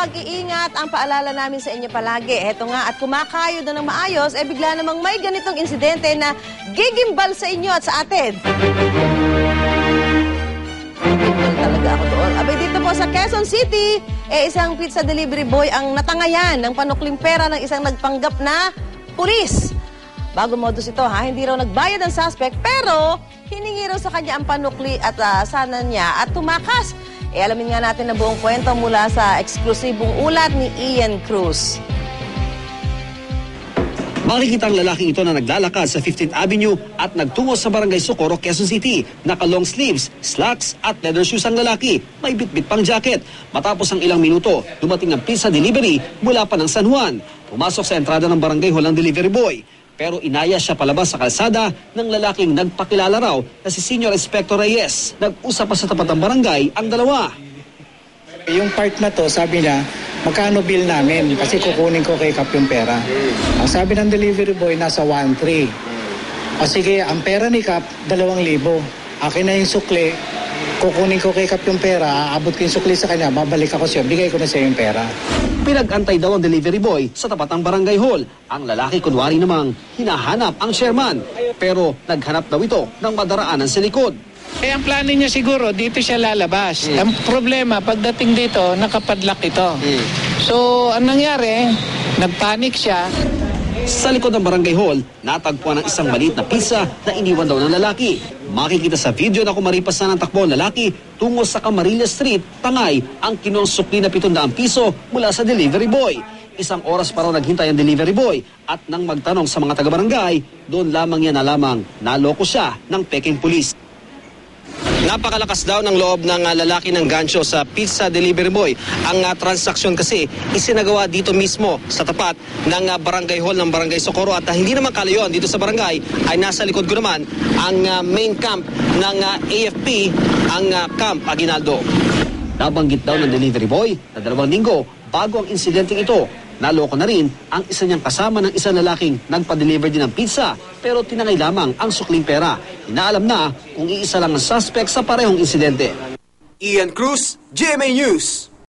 pag-iingat ang paalala namin sa inyo palagi. Heto nga, at kumakayo na ng maayos, eh bigla namang may ganitong insidente na gigimbal sa inyo at sa atin. Gigimbal talaga ako doon. Abay, dito po sa Quezon City, eh isang pizza delivery boy ang natangayan ng panukling pera ng isang nagpanggap na pulis. Bago modus ito ha, hindi raw nagbayad ang suspect pero hiningi raw sa kanya ang panukli at ah, sana niya at tumakas. E alamin nga natin ang buong kwento mula sa eksklusibong ulat ni Ian Cruz. Makikita ang lalaking ito na naglalakad sa 15th Avenue at nagtungo sa Barangay Socorro, Quezon City. Naka long sleeves, slacks at leather shoes ang lalaki. May bitbit pang jacket. Matapos ang ilang minuto, dumating ang pizza delivery mula pa ng San Juan. Pumasok sa entrada ng barangay hall ang delivery boy. Pero inaya siya palabas sa kalsada ng lalaking nagpakilala raw na si Senior Inspector Reyes. Nag-usap pa sa tapat ng barangay ang dalawa. Yung part na to, sabi niya, magkano bill namin kasi kukunin ko kay Kap yung pera. Ang sabi ng delivery boy, nasa 1.3. O sige, ang pera ni Kap, 2,000. Akin na yung sukli, kukunin ko kay Kap yung pera, aabot ko yung sukli sa kanya, babalik ako siya, bigay ko na siya yung pera. Pinag-antay daw ang delivery boy sa tapat ng barangay hall. Ang lalaki kunwari namang hinahanap ang chairman. Pero naghanap daw ito ng madaraanan sa likod. Eh, ang plano niya siguro, dito siya lalabas. Ang problema, pagdating dito, nakapadlock ito. So, ang nangyari, nagpanik siya. Sa likod ng barangay hall, natagpuan ang isang maliit na pizza na iniwan daw ng lalaki. Makikita sa video na kumaripas na ng takbo ang lalaki tungo sa Camarilla Street, Tangay, ang kinonsukli na 700 piso mula sa delivery boy. Isang oras pa raw naghintay ang delivery boy at nang magtanong sa mga taga-barangay, doon lamang niya na lamang naloko siya ng peking pulis. Napakalakas daw ng loob ng ah, lalaki ng gancho sa pizza delivery boy. Ang ah, transaksyon kasi isinagawa dito mismo sa tapat ng ah, barangay hall ng barangay Socorro at ah, hindi naman kalayuan dito sa barangay ay nasa likod ko naman ang ah, main camp ng ah, AFP, ang ah, Camp Aguinaldo. Nabanggit daw ng delivery boy na dalawang linggo bago ang insidenteng ito. Naloko na rin ang isa niyang kasama ng isang lalaking nagpa-deliver din ng pizza pero tinangay lamang ang sukling pera. Inaalam na kung iisa lang ang suspect sa parehong insidente. Ian Cruz, GMA News.